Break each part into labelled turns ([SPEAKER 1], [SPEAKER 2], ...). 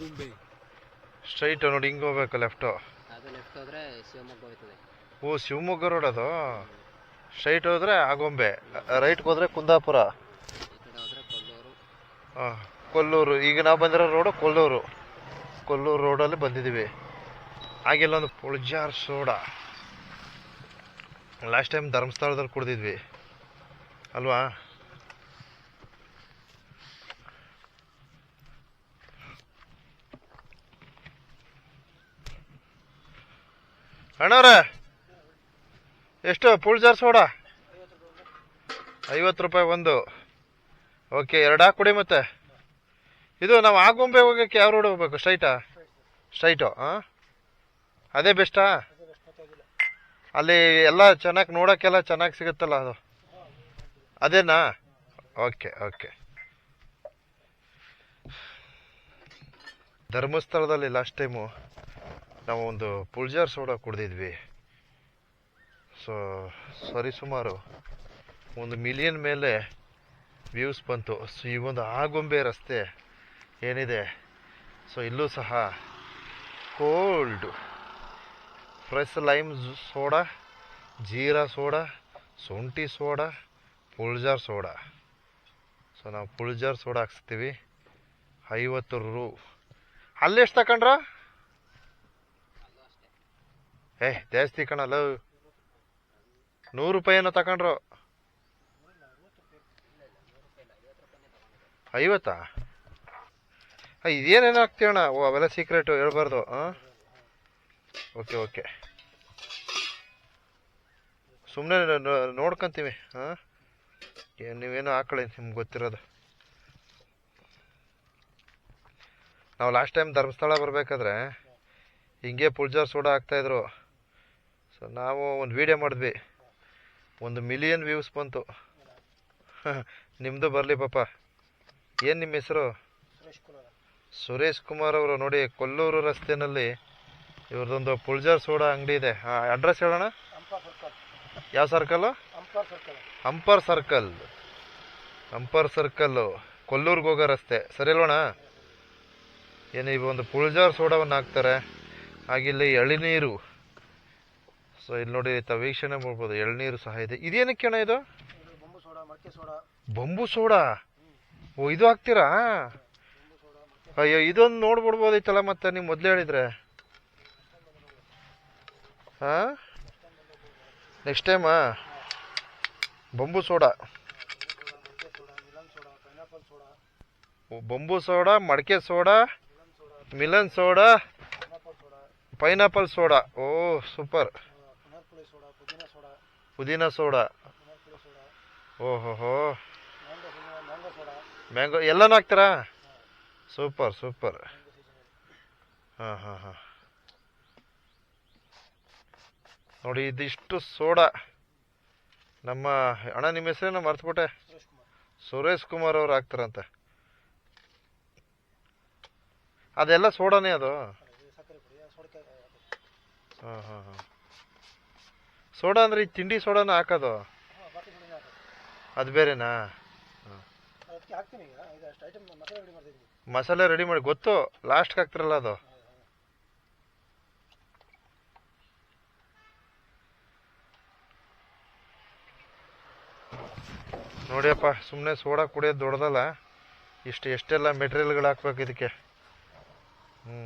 [SPEAKER 1] Agumbe
[SPEAKER 2] straight ನೋಡಿ ಹಿಂಗೆ ಹೋಗ್ಬೇಕು ಲೆಫ್ಟು
[SPEAKER 1] ಅದು ಲೆಫ್ಟ್ ಹೋದ್ರೆ ಶಿವಮೊಗ್ಗ ಹೋಯ್ತದೆ
[SPEAKER 2] ಓ ಶಿವಮೊಗ್ಗ ರೋಡ್ ಅದು? ಸ್ಟ್ರೈಟ್ ಹೋದ್ರೆ ಆಗೊಂಬೆ ರೈಟ್ಗೆ ಹೋದ್ರೆ ಕುಂದಾಪುರ.
[SPEAKER 1] ಹಾಂ ಕೊಲ್ಲೂರು.
[SPEAKER 2] ಆ, ಕೊಲ್ಲೂರು ಈಗ ನಾವು ಬಂದಿರೋ ರೋಡು ಕೊಲ್ಲೂರು. ಕೊಲ್ಲೂರು ರೋಡಲ್ಲಿ ಬಂದಿದ್ದೀವಿ. ಆಗಿಲ್ಲ ಒಂದು ಪುಳ್ಜಾರ್ ಸೋಡಾ. ಲಾಸ್ಟ್ ಟೈಮ್ ಧರ್ಮಸ್ಥಳದಲ್ಲಿ ಕುಡಿದಿದ್ವಿ. ಅಲ್ವಾ? ಅಣ್ಣವ್ರೆ, ಎಷ್ಟು ಪುಳ್ಜಾರ್ ಹೊಡ ಐವತ್ತು ರೂಪಾಯಿ ಒಂದು. ಓಕೆ ಎರಡು ಹಾಕಿ ಕೊಡಿ ಮತ್ತೆ. ಇದು ನಾವು ಆಗುಂಬೆ ಹೋಗಕ್ಕೆ ಯಾವ ರೋಡ್ ಹೋಗ್ಬೇಕು? ಸ್ಟ್ರೈಟಾ ಸ್ಟ್ರೈಟು ಹಾಂ ಅದೇ ಬೆಸ್ಟಾ ಅಲ್ಲಿ ಎಲ್ಲ ಚೆನ್ನಾಗಿ ನೋಡೋಕ್ಕೆಲ್ಲ ಚೆನ್ನಾಗಿ ಸಿಗುತ್ತಲ್ಲ ಅದು? ಅದೇನಾ? ಓಕೆ ಓಕೆ ಧರ್ಮಸ್ಥಳದಲ್ಲಿ ಲಾಸ್ಟ್ ಟೈಮು ನಾವು ಒಂದು ಪುಳ್ಜಾರ್ ಸೋಡಾ ಕುಡಿದಿದ್ವಿ. ಸೊ ಸರಿ ಸುಮಾರು ಒಂದು ಮಿಲಿಯನ್ ಮೇಲೆ ವ್ಯೂಸ್ ಬಂತು. ಸೊ ಈ ಒಂದು ಆಗೊಂಬೆ ರಸ್ತೆ ಏನಿದೆ? ಸೊ ಇಲ್ಲೂ ಸಹ ಕೋಲ್ಡ್ ಫ್ರೆಶ್ ಲೈಮ್ ಸೋಡಾ, ಜೀರಾ ಸೋಡಾ, ಶುಂಠಿ ಸೋಡಾ, ಪುಳ್ಜಾರ್ ಸೋಡಾ. ಸೊ ನಾವು ಪುಳ್ಜಾರ್ ಸೋಡಾ ಹಾಕ್ಸ್ತೀವಿ. ಐವತ್ತು ರು. ಅಲ್ಲಿ ಎಷ್ಟು ತಗೊಂಡ್ರ ಏ, ಜಾಸ್ತಿ ಕಣಲ್ಲ. ನೂರು ರೂಪಾಯಿ ಏನೋ ತಗೊಂಡ್ರು. ಐವತ್ತಾ? ಇದೇನೇನು ಹಾಕ್ತೀವಣ್ಣ? ಓ, ಅವೆಲ್ಲ ಸೀಕ್ರೆಟು ಹೇಳ್ಬಾರ್ದು ಹಾಂ ಓಕೆ ಓಕೆ ಸುಮ್ಮನೆ ನೋಡ್ಕೊಂತೀವಿ ಹಾಂ ನೀವೇನೋ ಹಾಕೊಳ್ಳಿ ನಿಮ್ಗೆ ಗೊತ್ತಿರೋದು. ನಾವು ಲಾಸ್ಟ್ ಟೈಮ್ ಧರ್ಮಸ್ಥಳ ಬರಬೇಕಾದ್ರೆ, ಹಿಂಗೆ ಪುಳ್ಜಾರ್ ಸೋಡಾ ಹಾಕ್ತಾಯಿದ್ರು ಸೊ ನಾವು ಒಂದು ವೀಡಿಯೋ ಮಾಡಿದ್ವಿ. ಒಂದು ಮಿಲಿಯನ್ ವ್ಯೂಸ್ ಬಂತು. ನಿಮ್ಮದು ಬರಲಿ ಪಾಪ. ಏನು ನಿಮ್ಮ ಹೆಸರು? ಸುರೇಶ್ ಕುಮಾರ್ ಅವರು ನೋಡಿ, ಕೊಲ್ಲೂರು ರಸ್ತೆಯಲ್ಲಿ ಇವ್ರದ್ದೊಂದು ಪುಳ್ಜಾರ್ ಸೋಡಾ ಅಂಗಡಿ ಇದೆ. ಅಡ್ರೆಸ್ ಹೇಳೋಣ? ಯಾವ ಸರ್ಕಲ್ಲು ಹಂಪರ್ ಸರ್ಕಲ್ ಹಂಪರ್ ಸರ್ಕಲ್ಲು ಕೊಲ್ಲೂರ್ಗೆ ಹೋಗೋ ರಸ್ತೆ. ಸರಿ ಅಲ್ವಣ ಏನು ಇವೊಂದು ಒಂದು ಪುಳ್ಜಾರ್ ಸೋಡಾವನ್ನು ಹಾಕ್ತಾರೆ? ಹಾಗಿಲ್ಲಿ ಎಳ್ನೀರು. ಸೊ ಇಲ್ಲಿ ನೋಡಿ ತಾವು ವೀಕ್ಷಣೆ ಮಾಡ್ಬೋದು. ಎಳ್ನೀರು ಸಹ ಇದೆ. ಇದೇನಕ್ಕೆ ಅಣ್ಣ ಇದು? ಬೊಂಬು ಸೋಡಾ. ಓ, ಇದು ಹಾಕ್ತೀರಾ? ಅಯ್ಯೋ, ಇದೊಂದು ನೋಡ್ಬಿಡ್ಬೋದಿತ್ತಲ್ಲ ಮತ್ತೆ ನೀವು ಮೊದ್ಲು ಹೇಳಿದ್ರೆ. ಹಾ? ನೆಕ್ಸ್ಟ್ ಟೈಮಾ ಬೊಂಬು ಸೋಡಾ. ಬಂಬು ಸೋಡಾ, ಮಡಕೆ soda, melon soda, pineapple soda. ಓ, ಸೂಪರ್. ಪುದೀನ ಸೋಡಾ ಓಹೋಹೋ ಮ್ಯಾಂಗೋ ಎಲ್ಲನೂ ಹಾಕ್ತೀರಾ? Super super. ಹಾಂ ಹಾಂ ಹಾಂ. ನೋಡಿ ಇದಿಷ್ಟು ಸೋಡಾ. ನಮ್ಮ ಅಣ್ಣ ನಿಮ್ಮ ಹೆಸರೇನು ಮರ್ತುಬಿಟ್ಟೆ? ಸುರೇಶ್ ಕುಮಾರ್. ಅವ್ರು ಹಾಕ್ತಾರಂತೆ. ಅದೆಲ್ಲ ಸೋಡಾನೇ ಅದು. ಹಾಂ ಹಾಂ ಹಾಂ. ಸೋಡಾ ಅಂದ್ರೆ ಈ ತಿಂಡಿ ಸೋಡಾನ ಹಾಕೋದು. ಅದು ಬೇರೆನಾ? ಮಸಾಲೆ ರೆಡಿ ಮಾಡಿ. ಗೊತ್ತು? ಲಾಸ್ಟ್ಗೆ ಹಾಕ್ತಿರಲ್ಲ ಅದು. ನೋಡಿಯಪ್ಪ ಸುಮ್ಮನೆ ಸೋಡಾ ಕುಡಿಯೋದು ದೊಡ್ಡದಲ್ಲ. ಇಷ್ಟು ಎಷ್ಟೆಲ್ಲ ಮೆಟೀರಿಯಲ್ಗಳು ಹಾಕ್ಬೇಕು ಇದಕ್ಕೆ? ಹ್ಞೂ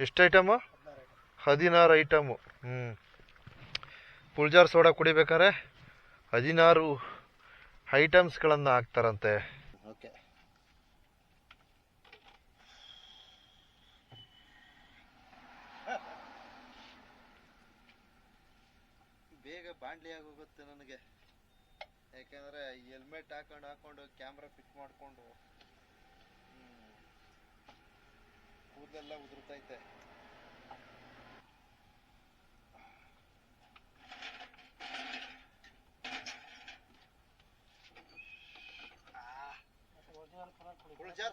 [SPEAKER 2] ಎಷ್ಟು ಐಟಮು ಹದಿನಾರು ಐಟಮು. ಹ್ಞೂ ಪುಳ್ಜಾರ್ ಸೋಡಾ ಕುಡಿಬೇಕಾದ್ರೆ ಹದಿನಾರು ಐಟಮ್ಸ್ಗಳನ್ನು ಹಾಕ್ತಾರಂತೆ.
[SPEAKER 1] ಓಕೆ.
[SPEAKER 2] ಬೇಗ ಬಾಂಡ್ಲಿ ಆಗೋಗುತ್ತೆ ನನಗೆ. ಯಾಕೆಂದರೆ ಹೆಲ್ಮೆಟ್ ಹಾಕೊಂಡು ಹಾಕೊಂಡು ಕ್ಯಾಮ್ರಾ ಫಿಟ್ ಮಾಡಿಕೊಂಡು ಕೂದಲೆಲ್ಲ ಉದುರ್ತೈತೆ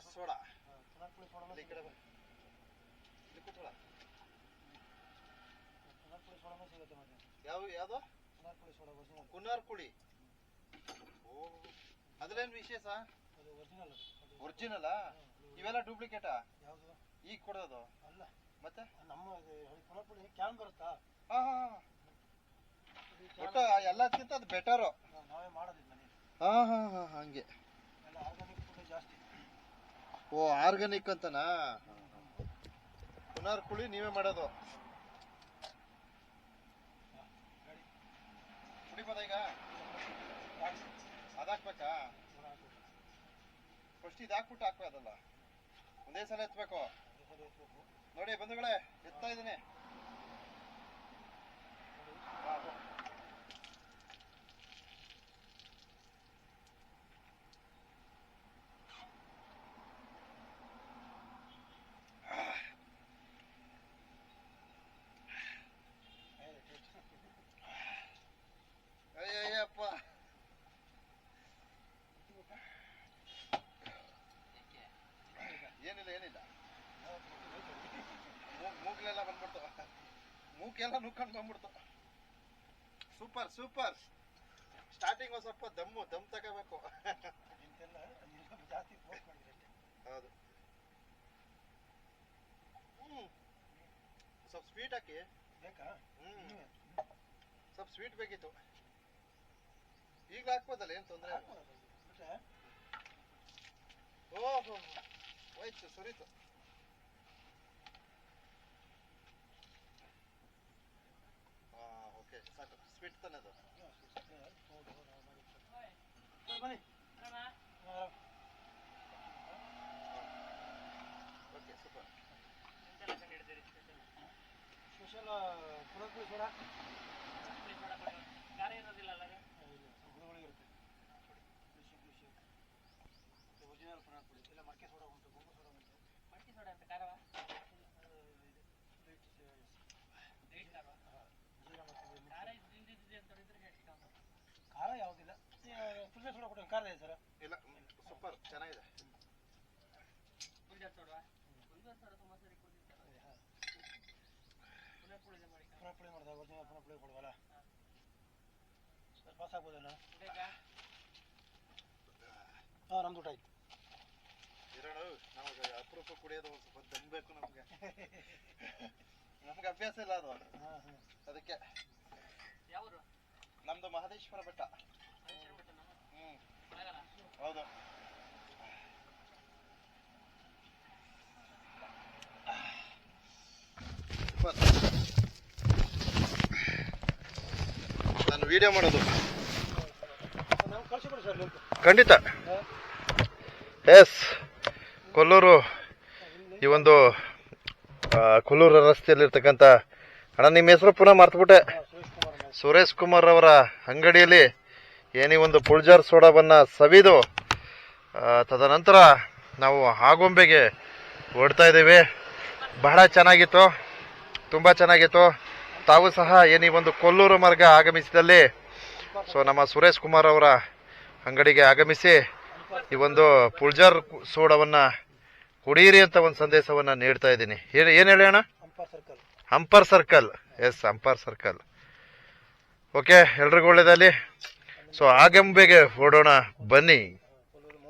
[SPEAKER 2] ಸೋಡಾ. ಈ ಕಡೆ ಬಾ. ಇಲ್ಲಿ. ಯಾವ ಯಾವುದು? ಕುನಾರ್ ಕುಳಿ ಓ ಅದ್ರೇನು ವಿಶೇಷ? ಒರಿಜಿನಲಾ? ಇವೆಲ್ಲ ಡೂಪ್ಲಿಕೇಟಾ?
[SPEAKER 3] ಯಾವುದು
[SPEAKER 2] ಈಗ ಕೊಡೋದು?
[SPEAKER 3] ಅಲ್ಲ
[SPEAKER 2] ಮತ್ತೆ?
[SPEAKER 3] ನಮ್ಮ ಕ್ಯಾನ್ ಬರುತ್ತಾ
[SPEAKER 2] ಹಾ ಹಾ. ಒಟ್ಟು ಎಲ್ಲದಕ್ಕಿಂತ ಅದು ಬೆಟರು
[SPEAKER 3] ನಾವೇ ಮಾಡೋದಿಲ್ಲ
[SPEAKER 2] ಹಾ ಹಾ ಹಾ ಹಂಗೆ
[SPEAKER 3] ಎಲ್ಲ ಆರ್ಗಾನಿಕ್ ಫುಡ್ ಜಾಸ್ತಿ
[SPEAKER 2] ಓ ಆರ್ಗಾನಿಕ್ ಅಂತನಾ? ಪುನರ್ ಕುಳಿ ನೀವೇ ಮಾಡೋದು. ಕುಡಿಬೋದ ಈಗ. ಅದಾಕ್ಬೇಕಾ? ಫಸ್ಟ್ ಇದು ಹಾಕ್ಬಿಟ್ಟು ಒಂದೇ ಸಲ ಎತ್ಬೇಕು. ನೋಡಿ ಬಂಧುಗಳೇ, ಎತ್ತಾ ಇದೀನಿ ಮೂಗೆಲ್ಲ ನುಕ್ಕೊಂಡು ಬಂದ್ಬಿಡ್ತು. Super super. ಸ್ಟಾರ್ಟಿಂಗ್ ಒಂದು ಸ್ವಲ್ಪ ದಮ್ಮು ದಮ್ ತಗೋಬೇಕು.
[SPEAKER 3] ಎಲ್ಲ ಜಾಸ್ತಿ
[SPEAKER 2] ಹೌದು. ಹ್ಮ್. ಸ್ವಲ್ಪ ಸ್ವೀಟ್ ಹಾಕಿ.
[SPEAKER 3] ಬೇಕಾ? ನೀವೇ
[SPEAKER 2] ಸ್ವಲ್ಪ ಸ್ವೀಟ್ ಬೇಕಿತ್ತು. ಈಗ ಹಾಕ್ಬೋದಲ್ಲ ಏನ್ ತೊಂದರೆ ಓಹೋ ಹೋಯ್ತು ಸುರಿತು ಹಾ ಓಕೆ ಸಾಕು ಸ್ವೀಟ್ ತಾನೆ ಅದು.
[SPEAKER 3] ಬನ್ನಿ.
[SPEAKER 2] ಓಕೆ ಸೂಪರ್
[SPEAKER 3] ಸ್ಪೆಷಲ್ ಪುನಃ ಸೋಡಾ ಇಲ್ಲ, ಇರೋದಿಲ್ಲ ಹುಳಿ ಇರುತ್ತೆ. ಖುಷಿ ಖುಷಿ ಒರಿಜಿನಲ್ ಪುನಃ ಪುಡಿ ಇಲ್ಲ ಮಡಿಕೆ ಸೋಡಾ ಉಂಟು ಬೊಂಬು ಸೋಡಾ ಉಂಟು. ಅದು ಇದು ರೇಟ್ ಜೀರ ಮತ್ತು ಖಾರ ಯಾವುದಿಲ್ಲ ಪುಲ್ಯ ಸೋಡಾ ಕೊಟ್ಟು ಖಾರ ಇದೆ ಸರ್?
[SPEAKER 2] ಇಲ್ಲ ಸೂಪರ್ ಚೆನ್ನಾಗಿದೆ.
[SPEAKER 3] ಪುನಃ ಪುಳಿ ಮಾಡಿದಾಗ ಒರಿಜಿನಲ್ ಪುನಃ ಪುಳಿ ಕೊಡುವಲ್ಲ? ಸರ್ ಪಾಸ್ ಆಗ್ಬೋದಲ್ಲ ಹಾಂ ನಮ್ದು ಊಟ ಆಯ್ತು.
[SPEAKER 2] ಇರೋಣ ನಮಗೆ ಅಪರೂಪ ಕುಡಿಯೋದು ಒಂದು ಸ್ವಲ್ಪ ನಮಗೆ. ನಮ್ಗೆ ಅಭ್ಯಾಸ ಇಲ್ಲ ಅದು.
[SPEAKER 3] ಹಾಂ ಹಾಂ.
[SPEAKER 2] ಅದಕ್ಕೆ. ನಮ್ದು ಮಹದೇಶ್ವರ ಬೆಟ್ಟ. ನಾನು ವಿಡಿಯೋ ಮಾಡೋದು. ಖಂಡಿತ. ಎಸ್ ಕೊಲ್ಲೂರು ಈ ಒಂದು ಕೊಲ್ಲೂರು ರಸ್ತೆಯಲ್ಲಿರ್ತಕ್ಕಂಥ, ಅಣ್ಣ, ನಿಮ್ಮ ಹೆಸರು ಪುನಃ ಮರ್ತುಬಿಟ್ಟೆ.
[SPEAKER 3] ಸುರೇಶ್ ಕುಮಾರ್
[SPEAKER 2] ಅವರ ಅಂಗಡಿಯಲ್ಲಿ ಏನಿ ಒಂದು ಪುಳ್ಜಾರ್ ಸೋಡಾವನ್ನು ಸವಿದು ತದನಂತರ ನಾವು ಆಗೊಂಬೆಗೆ ಓಡ್ತಾ ಇದ್ದೀವಿ. ಬಹಳ ಚೆನ್ನಾಗಿತ್ತು ತುಂಬ ಚೆನ್ನಾಗಿತ್ತು. ತಾವು ಸಹ ಏನಿ ಒಂದು ಕೊಲ್ಲೂರು ಮಾರ್ಗ ಆಗಮಿಸಿದಲ್ಲಿ ಸೊ ನಮ್ಮ ಸುರೇಶ್ ಕುಮಾರ್ ಅವರ ಅಂಗಡಿಗೆ ಆಗಮಿಸಿ ಈ ಒಂದು ಪುಳ್ಜಾರ್ ಸೋಡವನ್ನು ಕುಡಿಯಿರಿ ಅಂತ ಒಂದು ಸಂದೇಶವನ್ನು ನೀಡ್ತಾ ಇದ್ದೀನಿ. ಏನು ಏನು ಹೇಳಿ ಅಣ್ಣ?
[SPEAKER 3] ಅಂಪರ್ ಸರ್ಕಲ್.
[SPEAKER 2] ಅಂಪರ್ ಸರ್ಕಲ್. ಎಸ್ ಹಂಪರ್ ಸರ್ಕಲ್. ಓಕೆ ಎಲ್ರಿಗೂ ಒಳ್ಳೇದಲ್ಲಿ ಸೊ ಆಗಂಬೆಗೆ ಓಡೋಣ. ಬನ್ನಿ.